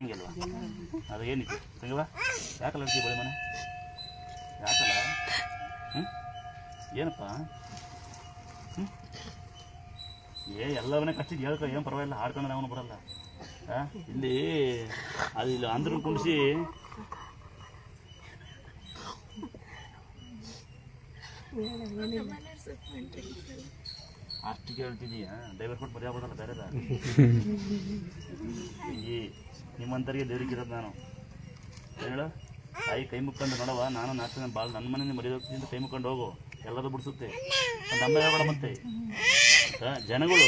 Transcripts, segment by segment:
ಹಿಂಗಲ್ವಾ ಅದು ಏನಿತ್ತು ತಂಗವ? ಯಾಕಲ್ಲ ಇರ್ತೀವಿ ಬಳಿ ಮನೆ? ಯಾಕಲ್ಲ? ಹ್ಞೂ ಏನಪ್ಪ? ಹ್ಞೂ ಏ, ಎಲ್ಲವನ್ನೇ ಕಷ್ಟಿದ್ದು ಹೇಳ್ಕೊ, ಏನು ಪರವಾಗಿಲ್ಲ ಹಾಡ್ಕೊಂಡು ಅವನು ಬರಲ್ಲ. ಆ? ಇಲ್ಲಿ, ಅದು ಇಲ್ಲಿ ಅಂದ್ರೂ ಕುಣಿಸಿ. ಡೈವರ್ ಕೊಟ್ಟು ಈ ನಿಮ್ಮಂತರಿಗೆ ದೇವ್ರಿಗೆ ಇರೋದು ನಾನು. ಏನ್ ಹೇಳು, ತಾಯಿ ಕೈ ಮುಕ್ಕೊಂಡು ನೋಡವ ನಾನು ನಾಲ್ಕು ಬಾಳ ನನ್ನ ಮನೆಯಿಂದ ಮರ್ಯಾದೆ ಕೈ ಮುಕ್ಕೊಂಡು ಹೋಗು ಎಲ್ಲರೂ ಬಿಡಿಸುತ್ತೆ. ನಮ್ಮ ಬೇಡ ಮತ್ತೆ ಜನಗಳು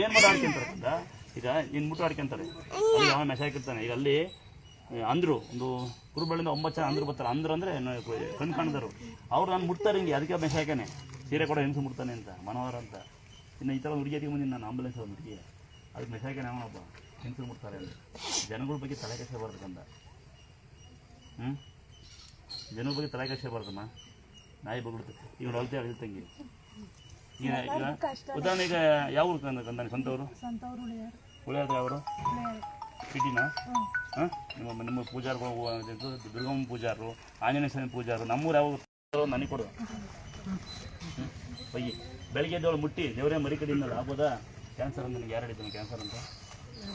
ಏನು ಮಾಡಿ ಆಡ್ಕೊಂತಾರೆ ಅಂತ ಈಗ ಇನ್ನು ಮುಟ್ಟು ಆಡ್ಕೊಂತಾರೆ. ಯಾವ ಮೆಸೇಜ್ ಹಾಕಿರ್ತಾನೆ. ಈಗ ಅಲ್ಲಿ ಅಂದ್ರು, ಒಂದು ಕುರುಬಳ್ಳಿಂದ ಒಂಬತ್ತು ಜನ ಅಂದ್ರು ಬರ್ತಾರೆ. ಅಂದ್ರು ಅಂದರೆ ಕಣ್ಣು ಕಾಣ್ದರು ಅವ್ರು ನಾನು ಮುಟ್ತಾರೆ ಹಿಂಗೆ, ಅದಕ್ಕೆ ಮೆಸೇಜ್ ಹಾಕ್ಯಾನೆ. ಸೀರೆ ಕೂಡ ಹೆಣ್ಸು ಮುಡ್ತಾನೆ ಅಂತ ಮನೋಹರ ಅಂತ. ಇನ್ನು ಈ ಥರ ಹುಡುಗಿಯರಿಗೆ ಮುಂದೆ ನಾನು ಆಂಬುಲೆನ್ಸ್ ಹುಡುಗಿ. ಅದಕ್ಕೆ ಮೆಸೇಜ್ ಹಾಕ್ಯಾನೆ ಅವನೊಬ್ಬ ಹೆಣ್ಸು ಮುಟ್ತಾರೆ ಅಂತ. ಜನಗಳ ಬಗ್ಗೆ ತಲೆ ಕೆಡಿಸಬಾರ್ದು ಹ್ಞೂ ಜನಗಳ ಬಗ್ಗೆ ತಲೆ ಕೆಡಿಸಬಾರ್ದಮ್ಮ ನಾಯಿ ಬಗ್ಬಿಡ್ತು. ಈಗ ಹೊಲ್ತೇ ಅಳಿದ ತಂಗಿ. ಈಗ ಈಗ ಉದಾಹರಣೆ ಈಗ ಯಾವ ಊರು ಕಂದ ಕಂದಾನೆ ಸ್ವಂತವರು ಉಳಿಯೋದು ಯಾವರು? ಸಿಟಿನ? ಹಾಂ? ನಿಮ್ಮ ನಿಮ್ಮ ಪೂಜಾರು ದುರ್ಗಮ್ಮ ಪೂಜಾರು ಆಂಜನೇಯ ಸ್ವಾಮಿ ಪೂಜಾರು ನಮ್ಮೂರು ಯಾವ ನನಗೆ ಕೊಡು ಬಯ್ಯಿ ಬೆಳಿಗ್ಗೆ ಎದ್ದವಳು ಮುಟ್ಟಿ ದೇವರೇ ಮರಿ ಕಡೆಯಿಂದ ಆಗ್ಬೋದಾ ಕ್ಯಾನ್ಸರ್ ಅಂತ ನನಗೆ ಯಾರು ಹೇಳಿದ್ದಾನೆ ಕ್ಯಾನ್ಸರ್ ಅಂತ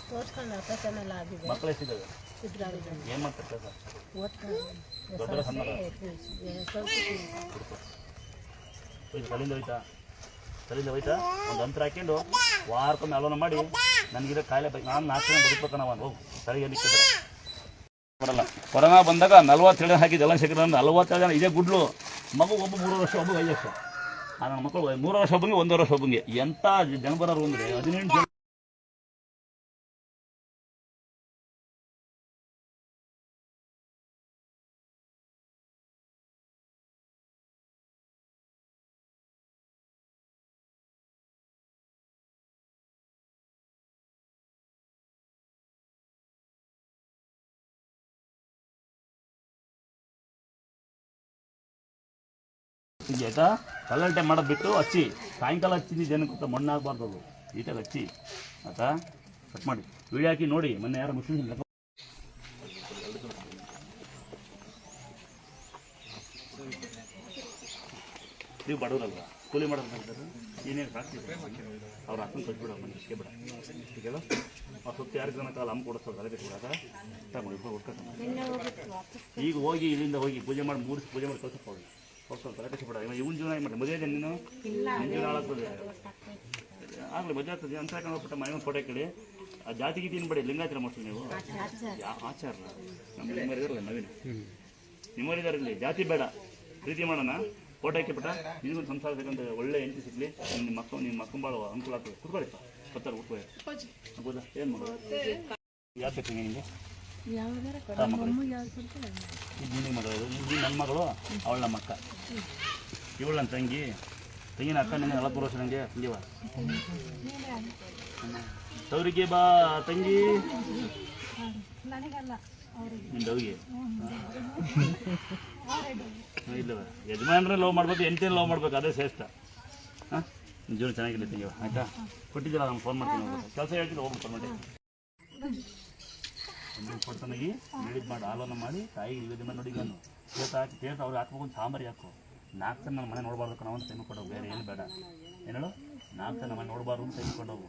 ತೋರ್ಸ್ಕೊಂಡು ಆಪರೇಷನ್ ಎಲ್ಲ ಆಗಿದೆ ಮಕ್ಕಳು ಎಷ್ಟಿದ್ದಾವೆ ಏನು ಮಾಡ್ತಾರೆ ಕೆಲಸ ದೊಡ್ಡ ಸಣ್ಣ ತಲೆಯಿಂದ ಹೋಯ್ತಾ ತಲೆಯಿಂದ ಹೋಯ್ತಾ ಒಂದು ಅಂತರ ಹಾಕೊಂಡು ವಾರಕ್ಕೊಮ್ಮೆ ಅಲೋನ ಮಾಡಿ ನನಗಿರೋ ಕಾಯಿಲೆ ಬಗ್ಗೆ ನಾನು ನಾಲ್ಕು ಜನ ಬದುಕಬೇಕಣ್ಣ ಅವನು ಹೋಗು ತಲೆಗೆ ಬರಲ್ಲ ಕೊರೋನಾ ಬಂದಾಗ ನಲ್ವತ್ತೇಳು ಹಾಕಿದ್ದೆಲ್ಲ ಸಿಕ್ಕರೆ ನಲ್ವತ್ತೇಳು ಜನ ಇದೇ ಗುಡ್ಲು ಮಗು ಒಬ್ಬ ಮೂರು ವರ್ಷ ಒಬ್ಬ ಐದು ವರ್ಷ ಆ ನನ್ನ ಮಕ್ಕಳು ಮೂರು ವರ್ಷ ಒಬ್ಬಂಗೆ ಒಂದು ವರ್ಷ ಒಬ್ಬಂಗೆ ಎಂಥ ಜನ ಬರೋರು ಅಂದರೆ ಹದಿನೆಂಟು ಜನ ಇದು ಆಯ್ತಾ? ಕಲ್ಲಂಟೆ ಮಾಡೋದು ಬಿಟ್ಟು ಹಚ್ಚಿ ಸಾಯಂಕಾಲ ಹಚ್ಚಿದ್ದು ಏನಕ್ಕೆ ಗೊತ್ತಾ ಮಣ್ಣು ಆಗಬಾರ್ದು ಅದು. ಈಟಾಗಿ ಹಚ್ಚಿ ಆಯ್ತಾ? ಕಟ್ ಮಾಡಿ. ವಿಡಿಯೋ ಹಾಕಿ ನೋಡಿ ಮೊನ್ನೆ ಯಾರು ಮುಸ್ಲಿಮ್ ನೀವು ಬಡವರಲ್ವಾ? ಕೂಲಿ ಮಾಡೋದು ಏನೇನು ಸಾಕ್ತಿದ್ರು ಅವ್ರ ಅಕ್ಕನ ಕಟ್ಬಿಡ ಮನೆ ಬಿಡ. ಈಗ ಆ ಅವ್ರು ಸುತ್ತ ಯಾರು ಜನ ಕಾಲ ಅಮ್ಮ ಕೊಡಿಸ್ತಾರೆ ತಲೆ ಬಿಟ್ಬಿಡಾಗ ತಮ್ಮ ಇಬ್ಬರು ಈಗ ಹೋಗಿ ಇಲ್ಲಿಂದ ಹೋಗಿ ಪೂಜೆ ಮಾಡಿ ಮೂರು ಪೂಜೆ ಮಾಡಿ ಕಳ್ಸಕ್ಕೆ ಹೋಗಿ. ಹೋಗ್ತಾನೆ ತಲೆ ಕೆಟ್ಟ ಬಿಡ ಇವನ್ ಜೀವನ ಏನು ಮಾಡಿ ಮದುವೆ ಇದೆ ನೀನು? ಜೀವನ ಹಾಳಾಗ್ತದೆ. ಆಗಲಿ ಮದುವೆ ಆಗ್ತದೆ. ಅಂತ ಹೋಗ್ಬಿಟ್ಟ ಮನೆ ಫೋಟೋ ಕೇಳಿ ಆ ಜಾತಿ ಗೀತಿ ಏನ್ಬೇಡಿ ಲಿಂಗಾಯತರ ಮಾಡ್ತೀವಿ ನೀವು. ಆಚಾರ. ನಮ್ಮ ನಿಮ್ಮರಿದಾರಲ್ಲ ನವೀನ. ನಿಮ್ಮರಿದಾರ ಇಲ್ಲಿ. ಜಾತಿ ಬೇಡ. ಪ್ರೀತಿ ಮಾಡೋಣ. ಫೋಟೋ ಹಾಕಿಬಿಟ್ಟ. ನಿನಗೊಂದು ಸಂಸಾರ ತಗೊಂಡು ಒಳ್ಳೆ ಹೆಂಡತಿ ಸಿಗ್ಲಿ. ನಿಮ್ಮ ಮಕ್ಕಳು ನಿಮ್ಮ ಮಕ್ಕಳು ಭಾಳ ಅನುಕೂಲ ಆಗ್ತದೆ. ಕುತ್ಕೊಳ್ಳಿ ಬರ್ತಾರೆ ಉಟ್ಕೊಳ್ಳಿ. ಹೌದಾ ಏನು ಮಾಡೋದು? ಯಾಕೆ ನಿಮಗೆ ಮಗಳು ಇದು ಇದು ನನ್ನ ಮಗಳು ಅವಳ ನಮ್ಮ ಅಕ್ಕ. ಇವಳು ನನ್ನ ತಂಗಿ ತಂಗಿನ ಅಕ್ಕ ನಿನ್ನ ನಲವತ್ತು ವರ್ಷ ನನಗೆ ತಂಗಿವ ತವರಿಗೆ ಬಾ ತಂಗಿ. ಡೌಗೆ ಇಲ್ಲವ ಯಜಮಾನ್ರೆ ಲವ್ ಮಾಡ್ಬೇಕು ಎಂಟೇನು ಲವ್ ಮಾಡ್ಬೇಕು ಅದೇ ಶ್ರೇಷ್ಠ. ಹಾಂ? ಜೀವನ ಚೆನ್ನಾಗಿಲ್ಲ ತಂಗಿವ ಆಯಿತಾ? ಕೊಟ್ಟಿದ್ದೀರ ನಾನು ಫೋನ್ ಮಾಡ್ತೀನಿ ಹೋಗ್ಬೇಕು ಕೆಲಸ ಹೇಳ್ತೀನಿ ಹೋಗ್ಬೇಕು ಫೋನ್ ಮಾಡಿ. ಕೊಡ್ತಾನಾಗಿ ಹೇಳಿದ್ ಮಾಡಿ ಆಲೋನ ಮಾಡಿ ತಾಯಿ ನಿವೇದನೆ ಮಾಡಿ ನೋಡಿ ನಾನು ತೇತ ಹಾಕಿ ತೇತ ಅವ್ರಿಗೆ ಹಾಕ್ಬೇಕು ಒಂದು ಸಾಂಬಾರಿ ಹಾಕು ನಾಲ್ಕು ಜನ ನನ್ನ ಮನೆ ನೋಡಬಾರ್ದು ನಾವು ಟೈಮ್ ಕೊಡೋವು ಬೇರೆ ಏನು ಬೇಡ. ಏನೇಳು ನಾಲ್ಕು ಜನ ಮನೆ ನೋಡಬಾರ್ದು ಅಂತ ಟೈಮ್ ಕೊಡೋವು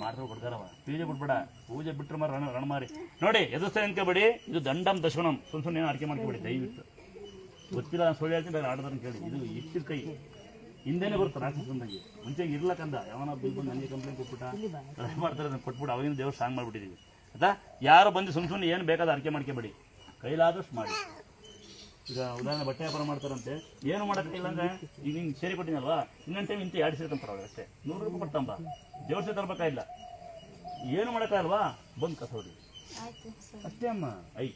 ಮಾಡಿದ್ರು ಬಿಡ್ತಾರವ ಪೂಜೆ ಬಿಟ್ಬೇಡ ಪೂಜೆ ಬಿಟ್ಟರೆ ಮಾರ ರಣ ಮಾರಿ. ನೋಡಿ ಎದುರಿಸ್ತಾ ನಿಂತ್ಕೊಬೇಡಿ ಇದು ದಂಡಂ ದಶವನಂ ಸುಮ್ಮ ಸುಮ್ಮನೆ ಏನು ಅಡಿಕೆ ಮಾಡ್ಕೊಬೇಡಿ, ದಯವಿಟ್ಟು. ಗೊತ್ತಿಲ್ಲ, ನಾನು ಸುಳ್ಳು ಹೇಳ್ತೀನಿ ಆಡೋದನ್ನ ಕೇಳಿ. ಇದು ಇಷ್ಟು ಕೈ. ಹಿಂದೆನೇ ಬರುತ್ತೆ ರಾಕ್ಷಸಂದಾಗಿ ಮುಂಚೆ ಇರ್ಲಕ್ಕಂದ ಯಾವನ ಬಿಲ್ ಬಂದು ನನಗೆ ಕಂಪ್ಲೇಂಟ್ ಕೊಟ್ಬಿಟ್ಟ. ಮಾಡ್ತಾರೆ, ಅದನ್ನು ಕೊಟ್ಬಿಟ್ಟು ಅವಾಗಿನ ದೇವ್ರು ಸಾಂಗ್ ಮಾಡಿಬಿಟ್ಟಿದ್ದೀವಿ ಆಯ್ತಾ ಯಾರು ಬಂದು ಸುಮ್ ಸುಮ್ಮನೆ ಏನು ಬೇಕಾದ ಅರ್ಕೆ ಮಾಡ್ಕೊಬೇಡಿ. ಕೈಲಾದಷ್ಟು ಮಾಡಿ. ಈಗ ಉದಾಹರಣೆ ಬಟ್ಟೆ ವ್ಯಾಪಾರ ಮಾಡ್ತಾರಂತೆ. ಏನು ಮಾಡೋಕ್ಕಿಲ್ಲ ಅಂದ್ರೆ ಈಗ ಹಿಂಗೆ ಸೇರಿ ಕೊಟ್ಟಿನಲ್ವಾ? ಇನ್ನೊಂದು ಟೈಮ್ ಇಂತ ಎರಡು ಸೇರಿ ತಂತಾರೆ ಅವ್ರು ಅಷ್ಟೇ. ನೂರು ರೂಪಾಯಿ ಕೊಡ್ತಂಬ ದೇವ್ರ ತರಬೇಕಾಗಿಲ್ಲ ಏನು ಮಾಡೋಕ್ಕಾಗಲ್ವಾ ಬಂದು ಕಸೋಡಿ ಅಷ್ಟೇ ಅಮ್ಮ. ಐ.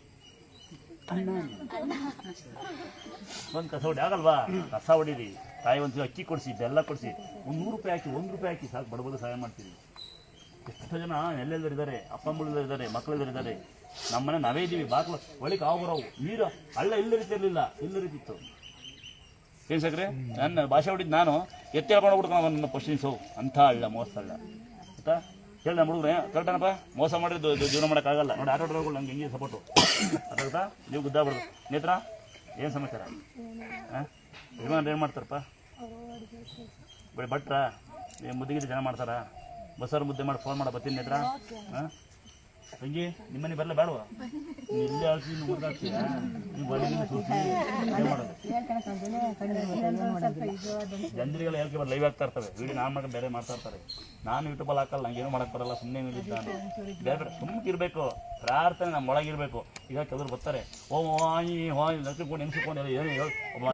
ಒಂದು ಕಸ ಹೊಡಿ. ಆಗಲ್ವಾ? ಕಸ ಹೊಡೀರಿ. ತಾಯಿ ಒಂದು ಅಕ್ಕಿ ಕೊಡಿಸಿ ಬೆಲ್ಲ ಕೊಡಿಸಿ. ಒಂದು ನೂರು ರೂಪಾಯಿ ಹಾಕಿ ಒಂದು ರೂಪಾಯಿ ಹಾಕಿ ಸಾಕು. ಬಡಬಡ ಸಹಾಯ ಮಾಡ್ತೀವಿ ಎಷ್ಟೋ ಜನ ಎಲ್ಲೆಲ್ಲರೂ ಇದ್ದಾರೆ ಅಪ್ಪಂಬಳಿದ್ರು ಇದ್ದಾರೆ ಮಕ್ಕಳೆಲ್ಲರೂ ಇದ್ದಾರೆ ನಮ್ಮನೆ ನಾವೇ ಇದ್ದೀವಿ ಬಾಕ್ಲ ಒಳಗೆ ಆಗೋರವು ನೀರು, ಹಳ್ಳ ಇಲ್ಲ ರೀತಿಯಲ್ಲಿಲ್ಲ ಇಲ್ಲ ರೀತಿತ್ತು ಏನು ಸಕ್ರೆ? ನನ್ನ ಭಾಷೆ ಹೊಡಿದ್ದು ನಾನು, ಎತ್ತಿ ಹೇಳ್ಕೊಂಡು ಹೋಗ್ಬಿಡ್ಕೊಂಡು ನನ್ನ ಪಶ್ಚಿಮ ಸೋವು ಅಂಥ ಹಳ್ಳ, ಮೋಸ ಹಳ್ಳ. ಆಯ್ತಾ ಹೇಳಿ ನಮ್ಮ ಹುಡುಗ್ರೆ ಕರೆಕ್ಟನಪ್ಪ ಮೋಸ ಮಾಡಿದ್ದು ಜೀವನ ಮಾಡೋಕ್ಕಾಗಲ್ಲ ನೋಡಿ, ಆಟೋ ಡ್ರೈವರ್ಗಳು ನಂಗೆ ಹೆಂಗೆ ಸಪೋರ್ಟು ಅದಾಗ್ತಾ ನೀವು ಗುದ್ದಾಗ್ಬಿಡ್ದು ನೇತ್ರ ಏನು ಸಮಾಚಾರ? ಹಾಂ ಏನು ಮಾಡ್ತಾರಪ್ಪ? ಬರೀ ಭಟ್ರ? ನೀವು ಮುದ್ದಿಗಿದ್ದು ಜನ ಮಾಡ್ತಾರಾ? ಬಸ್ಸಾರು ಮುದ್ದೆ ಮಾಡಿ ಫೋನ್ ಮಾಡಿ, ಬರ್ತೀನಿ ಇದ್ರ ತಂಗಿ, ನಿಮ್ಮನೆ ಬರಲ್ಲ ಬೇಡವಾ? ಇಲ್ಲಿ ಆಳ್ಸಿ ನೀವು ಜನರಿಗೆಲ್ಲ ಹೇಳ್ಕೆ ಬರ್ ಲೈವ್ ಆಗ್ತಾ ಇರ್ತವೆ. ವೀಡಿಯೋ ನಾನು ಮಾಡಿ ಬೇರೆ ಮಾಡ್ತಾ ಇರ್ತಾರೆ. ನಾನು ಯೂಟ್ಯೂಬಲ್ಲಿ ಹಾಕಲ್ಲ, ನಂಗೆ ಏನು ಮಾಡಕ್ಕೆ ಬರಲ್ಲ ಸುಮ್ಮನೆ ನಾನು. ಬೇರೆ ಬೇರೆ ಸುಮ್ಮನೆ ಪ್ರಾರ್ಥನೆ ನಮ್ಮ ಒಳಗಿರಬೇಕು. ಈಗ ಕೆಲವರು ಬರ್ತಾರೆ. ಓ ಹಾಯಿ ಹಾಯಿ ನಡ್ಕೊಂಡು ನೆನೆಸಿಕೊಂಡು ಏನು ಒಬ್ಬ